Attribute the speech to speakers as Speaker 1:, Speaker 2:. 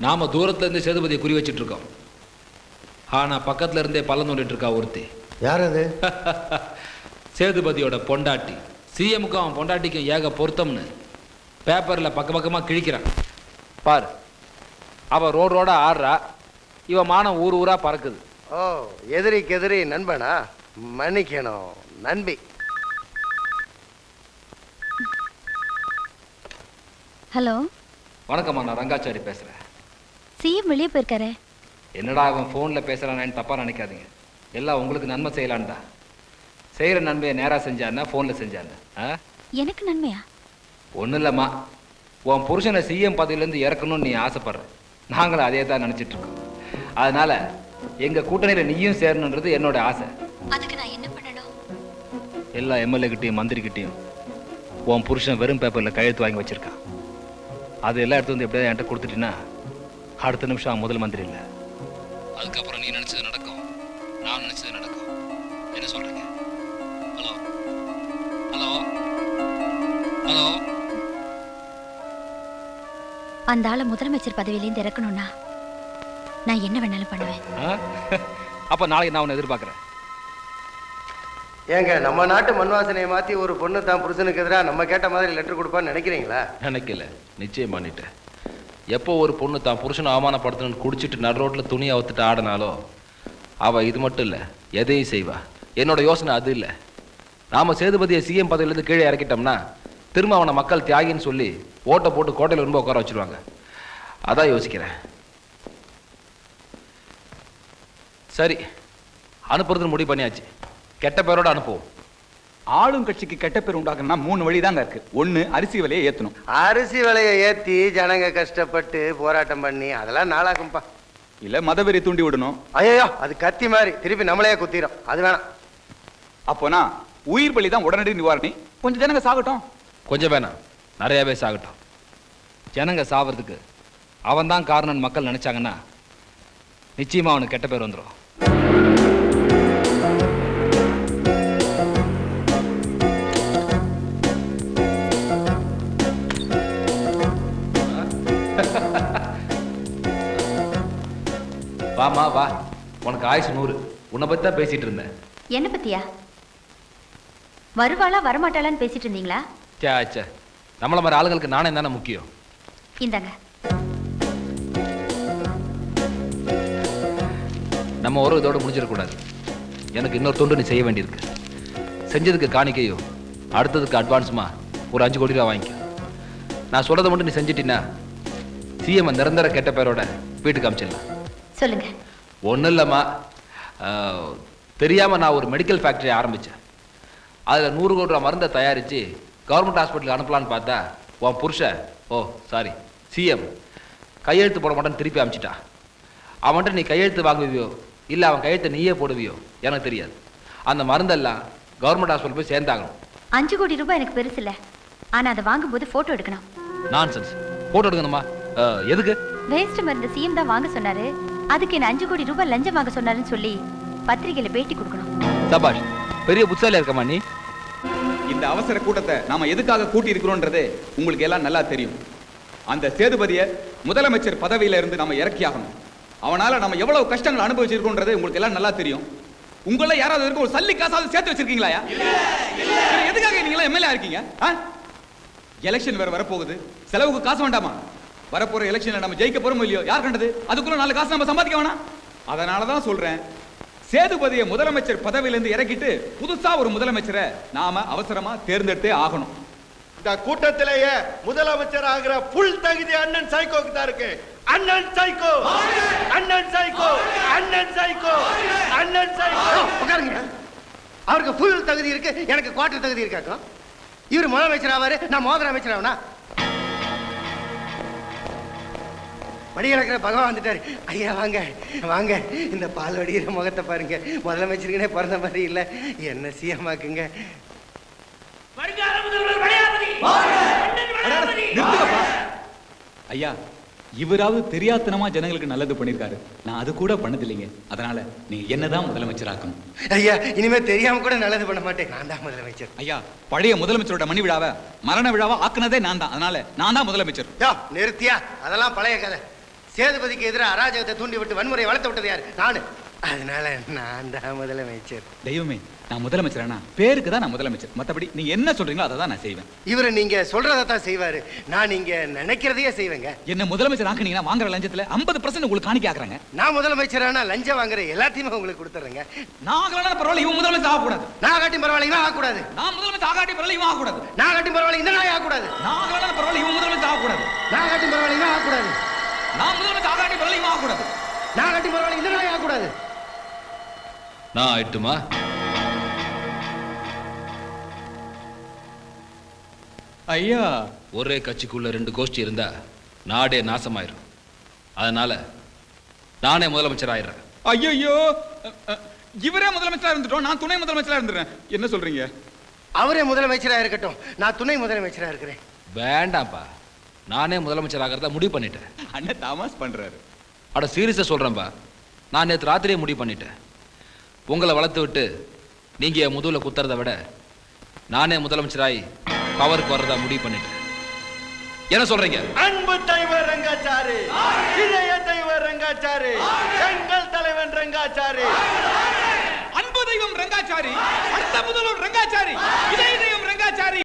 Speaker 1: நாம தூரத்துல இருந்து சேதுபதியை குறி வச்சிட்டு இருக்கோம் ஆனா பக்கத்துல இருந்தே பள்ளம் தோண்டிட்டு இருக்கா ஒருத்தி.
Speaker 2: யார் அது
Speaker 1: சேதுபதியோட பொண்டாட்டி. சிஎமுக்கும் அவன் பொண்டாட்டிக்கும் ஏக பொருத்தம்னு பேப்பர்ல பக்க பக்கமா கிழிக்கிறான். பாரு அவ ரோடு ரோடா ஆடுறா இவ மானம் ஊர் ஊரா பறக்குது.
Speaker 2: ஓ எதிரிக்கு எதிரி நண்பனா? மன்னிக்கணும் நண்பி.
Speaker 3: ஹலோ?
Speaker 1: வணக்கம்மா நான் ரங்காச்சாரி பேசுறேன்.
Speaker 3: சிஎம் வெளியே போயிருக்காரு.
Speaker 1: என்னடா அவன் ஃபோனில் பேசுகிறானேன்னு தப்பாக நினைக்காதீங்க. எல்லாம் உங்களுக்கு நன்மை செய்யலான்டா செய்கிற நன்மையை நேராக செஞ்சான்னா ஃபோனில் செஞ்சான்னு ஆ?
Speaker 3: எனக்கு நன்மையா?
Speaker 1: ஒன்றும் இல்லைம்மா. உன் புருஷனை சிஎம் பதவியிலேருந்து இறக்கணும்னு நீ ஆசைப்படுற. நாங்களும் அதே தான் நினச்சிட்டு இருக்கோம். அதனால எங்கள் கூட்டணியில் நீயும் சேரணுன்றது என்னோட ஆசை.
Speaker 3: அதுக்கு நான் என்ன பண்ணணும்?
Speaker 1: எல்லா எம்எல்ஏ கிட்டையும் மந்திரி கிட்டையும் உன் புருஷன் வெறும் பேப்பரில் கையெழுத்து வாங்கி வச்சிருக்கான். அது எல்லாம் எடுத்து வந்து எப்படியாவது என்கிட்ட கொடுத்துட்டீங்கன்னா அடுத்த நிமிஷம் அவன் முதல் மந்திரி இல்லை. அதுக்கப்புறம் நீ நினச்சது நடக்கும். நான் நினச்சது நடக்கும். என்ன சொல்கிறீங்க ஹலோ? ஹலோ? ஹலோ?
Speaker 3: அந்த ஆளை முதலமைச்சர் பதவியிலேருந்து இறக்கணும்னா நான் என்ன வேணாலும் பண்ணுவேன்.
Speaker 1: அப்போ நாளைக்கு நான் உன்னை எதிர்பார்க்குறேன்.
Speaker 2: ஏங்க நம்ம நாட்டு மண் வாசனையை மாத்தி ஒரு பொண்ணு தான் புருஷனுக்கு எதிராக நம்ம கேட்ட மாதிரி லெட்டர் கொடுப்பான்னு நினைக்கிறீங்களா?
Speaker 1: நினைக்கல. நிச்சயம் பண்ணிட்டேன் எப்போ ஒரு பொண்ணு தான் புருஷனை அவமானப்படுத்தணும்னு குடிச்சிட்டு நடு ரோட்டில் துணி அவுத்துட்டு ஆடினாலோ அவள் இது மட்டும் இல்லை எதையும் செய்வா. என்னோட யோசனை அது இல்லை. நாம சேதுபதியை சிஎம் பதவியிலேருந்து கீழே இறக்கிட்டோம்னா திரும்ப அவனை மக்கள் தியாகின்னு சொல்லி ஓட்டை போட்டு கோட்டையில் ரொம்ப உட்கார வச்சுருவாங்க. அதான் யோசிக்கிறேன். சரி அனுப்புறதுன்னு முடிவு பண்ணியாச்சு. கெட்ட பேரோட அனுப்புவோம்.
Speaker 4: ஆளும் கட்சிக்கு கெட்ட பேர் உண்டாக்கணும்னா மூணு வழி தாங்க இருக்கு. ஒண்ணு அரிசி விலையை ஏத்தணும்.
Speaker 2: அரிசி விலையை ஏத்தி ஜனங்க கஷ்டப்பட்டு போராட்டம் பண்ணி அதெல்லாம் நாளாகும்பா
Speaker 4: இல்ல மதவெறி தூண்டி விடணும்.
Speaker 2: ஐயோ அது கத்தி மாதிரி. திருப்பி நம்மளையே குத்திரும். அது வேணாம்.
Speaker 4: அப்போனா உயிர் பலி தான் உடனடி நிவாரணி. கொஞ்சம் ஜனங்க சாகட்டும்.
Speaker 1: கொஞ்சம் வேணாம். நிறையாவே சாகட்டும். ஜனங்க சாவறதுக்கு அவன் தான் காரணம்னு மக்கள் நினைச்சாங்கன்னா நிச்சயமா அவனுக்கு கெட்ட பேர் வந்துடும் வாமா வா. உனக்கு ஆயுசு நூறு. உன்னை பத்தி தான் பேசிட்டு இருந்தேன்.
Speaker 3: என்ன பத்தியா? வருவாளா வரமாட்டாளான்னு பேசிட்டு இருந்தீங்களா?
Speaker 1: சே சே நம்மள மாதிரி ஆளுங்களுக்கு நாணயம் தானே முக்கியம்.
Speaker 3: இந்தாங்க.
Speaker 1: நம்ம ஒரு இதோட முடிஞ்சிடக்கூடாது எனக்கு இன்னொரு தொண்டு நீ செய்ய வேண்டியிருக்கு. செஞ்சதுக்கு காணிக்கையோ அடுத்ததுக்கு அட்வான்ஸுமா ஒரு அஞ்சு கோடி ரூபா வாங்கிக்க. நான் சொல்றதை மட்டும் நீ செஞ்சிட்டினா சிஎம் நிரந்தர கெட்ட பேரோட வீட்டுக்கு அமிச்சிடலாம்.
Speaker 3: சொல்லுங்க.
Speaker 1: ஒன்றும் இல்லைம்மா ஆஹ், தெரியாம நான் ஒரு மெடிக்கல் ஃபேக்டரி ஆரம்பிச்சேன். அதில் நூறு கோடி ரூபா மருந்தை தயாரித்து கவர்மெண்ட் ஹாஸ்பிட்டலுக்கு அனுப்பலான்னு பார்த்தா உன் புருஷன் ஓ சாரி சிஎம் கையெழுத்து போட மாட்டேன்னு திருப்பி அமிச்சிட்டான் அவன்கிட்ட நீ கையெழுத்து வாங்குவியோ இல்லை அவன் கையெழுத்தை நீயே போடுவியோ எனக்கு தெரியாது. அந்த மருந்தெல்லாம் கவர்மெண்ட் ஹாஸ்பிட்டல் போய் சேர்ந்தாகணும்.
Speaker 3: அஞ்சு கோடி ரூபாய் எனக்கு பெருசு இல்ல. ஆனா அதை வாங்கும்போது போட்டோ எடுக்கணும்.
Speaker 1: நான்சென்ஸ் போட்டோ எடுக்கணுமா? ஆஹ், எதுக்கு?
Speaker 3: வேஸ்ட் மருந்து சிஎம் தான் வாங்க சொன்னாரு. அதுக்கு என்ன அஞ்சு கோடி ரூபாய் லஞ்சம் வாங்க சொன்னாருன்னு சொல்லி பத்திரிகையில பேட்டி கொடுக்கணும்.
Speaker 1: சபாஷ் பெரிய புத்தாலியா இருக்கமா நீ?
Speaker 4: இந்த அவசர கூட்டத்தை நாம எதுக்காக கூட்டி இருக்கிறோன்றது உங்களுக்கு எல்லாம் நல்லா தெரியும். அந்த சேதுபதியை முதலமைச்சர் பதவியில இருந்து நம்ம இறக்கியாகணும் அவனால நம்ம எவ்வளவு கஷ்டங்கள் அனுபவிச்சிருக்கோன்றது உங்களுக்கு எல்லாம் நல்லா தெரியும். உங்கள யாராவது இருக்க ஒரு சல்லி காசாவது சேர்த்து வச்சிருக்கீங்களா எதுக்காக நீங்க எம்எல்ஏ இருக்கீங்க எலெக்ஷன் வேற வரப்போகுது. செலவுக்கு காசு வேண்டாமா? வரப்போற எலெக்ஷன்ல நம்ம ஜெயிக்க போறோமோ இல்லையோ? யார் கண்டது? அதுக்குள்ள நாலு காசு நம்ம சம்பாதிக்க வேணாம். அதனால தான் சொல்றேன். சேதுபதியை முதலமைச்சர் பதவியிலிருந்து இறக்கிட்டு புதுசா ஒரு முதலமைச்சரை நாம அவசரமா தேர்ந்தெடுத்தே ஆகணும்.
Speaker 5: இந்த கூட்டத்திலேயே முதலமைச்சர் ஆகிற புல் தகுதி அண்ணன் சைக்கோக்கு தான் இருக்கு. அண்ணன் சைக்கோ அண்ணன் சைக்கோ அண்ணன் சைக்கோ அண்ணன் சைக்கோ
Speaker 2: உட்காருங்க. அவருக்கு ஃபுல் தகுதி இருக்கு எனக்கு குவார்டர் தகுதி இருக்காக்கும் இவர் முதலமைச்சர் ஆவாரு நான் மோதல் அமைச்சர் ஆவனா? மடி இழக்கிற பகவான் வந்துட்டாரு. ஐயா வாங்க வாங்க. இந்த பால் வடிகிற முகத்தை பாருங்க. முதலமைச்சருக்குனே பிறந்த மாதிரி இல்ல. என்ன சிஎம் ஆக்குங்க
Speaker 4: நிறுத்துங்கப்பா. ஐயா இவராவது தெரியாத்தனமா ஜனங்களுக்கு நல்லது பண்ணிருக்காரு. நான் அது கூட பண்ணதில்லைங்க. அதனால நீ என்னதான் முதலமைச்சராக்கணும்.
Speaker 2: ஐயா இனிமே தெரியாம கூட நல்லது பண்ண மாட்டேன். நான் தான் முதலமைச்சர்.
Speaker 4: ஐயா பழைய முதலமைச்சரோட மணி விழாவை மரண விழாவா ஆக்குனதே நான் தான். அதனால நான் தான் முதலமைச்சர்.
Speaker 2: யோ நிறுத்தியா? அதெல்லாம் பழைய கதை. சேதுபதிக்கு எதிராக அராஜகத்தை தூண்டி விட்டு வன்முறையை வளர்த்து விட்டது யாரு? நானு. அதனால நான் தான் முதலமைச்சர்.
Speaker 4: தெய்வமே நான் முதலமைச்சரானா? பேருக்கு தான் நான் முதலமைச்சர். மத்தபடி நீங்க என்ன சொல்றீங்களோ அதை தான் நான் செய்வேன்.
Speaker 2: இவரு நீங்க சொல்றதை தான் செய்வாரு. நான் நீங்க நினைக்கிறதையே செய்வேங்க.
Speaker 4: என்ன முதலமைச்சர் ஆக்குனீங்கன்னா வாங்குற லஞ்சத்துல 50% பர்சன்ட் உங்களுக்கு காணிக்க ஆக்குறாங்க.
Speaker 2: நான் முதலமைச்சரானா லஞ்சம் வாங்குற எல்லாத்தையுமே உங்களுக்கு கொடுத்துறேங்க.
Speaker 4: நான் ஆகலாம் பரவாயில்ல இவன் முதலமைச்சர் ஆகக்கூடாது.
Speaker 2: நான் காட்டி பரவாயில்லைங்களா ஆகக்கூடாது.
Speaker 4: நான் முதலமைச்சர் ஆகாட்டி பரவாயில்ல இவன் ஆகக்கூடாது.
Speaker 2: நான் காட்டி பரவாயில்ல இந்த நாய் ஆகக்கூடாது.
Speaker 4: நான் ஆகலாம் பரவாயில்ல இவன் முதலமைச்சர் ஆகக்கூடாது.
Speaker 2: நான் காட்டி பரவாயில்லைங்களா ஆகக்கூடாது.
Speaker 4: நான் முதலமைச்சர் ஆகாட்டி இவன் ஆகக்கூடாது.
Speaker 2: நான் காட்டி பரவாயில்ல இந்த நாய் ஆகக்கூடாது.
Speaker 1: நான் ஆயிட்டுமா?
Speaker 4: ஐயா.
Speaker 1: ஒரே கட்சிக்குள்ள ரெண்டு கோஷ்டி இருந்தா நாடே நாசமாயிரும். அதனால நானே முதலமைச்சர் ஆயிடுறேன்
Speaker 4: ஐயோ இவரே முதலமைச்சரா இருந்துட்டோம். நான் துணை முதலமைச்சரா இருந்துறேன். என்ன சொல்றீங்க?
Speaker 2: அவரே முதலமைச்சரா இருக்கட்டும். நான் துணை முதலமைச்சரா இருக்கிறேன்.
Speaker 1: வேண்டாம்ப்பா. நானே முதலமைச்சர் ஆகிறதா முடிவு பண்ணிட்டேன்.
Speaker 4: அண்ணன் தாமாஸ் பண்றாரு.
Speaker 1: அட சீரியஸா சொல்றேன்பா நான் நேற்று ராத்திரியே முடிவு பண்ணிட்டேன். உங்களை வளர்த்து விட்டு நீங்க என் முதுகுல குத்துறதை விட நானே முதலமைச்சராகி பவருக்கு வர்றதா முடிவு பண்ணிட்டேன். என்ன சொல்றீங்க?
Speaker 5: அன்பு தெய்வ ரங்காச்சாரி இதய தெய்வ ரங்காச்சாரி எங்கள் தலைவன் ரங்காச்சாரி.
Speaker 4: அன்பு தெய்வம் ரங்காச்சாரி அடுத்த முதல்வர் ரங்காச்சாரி இதய தெய்வம்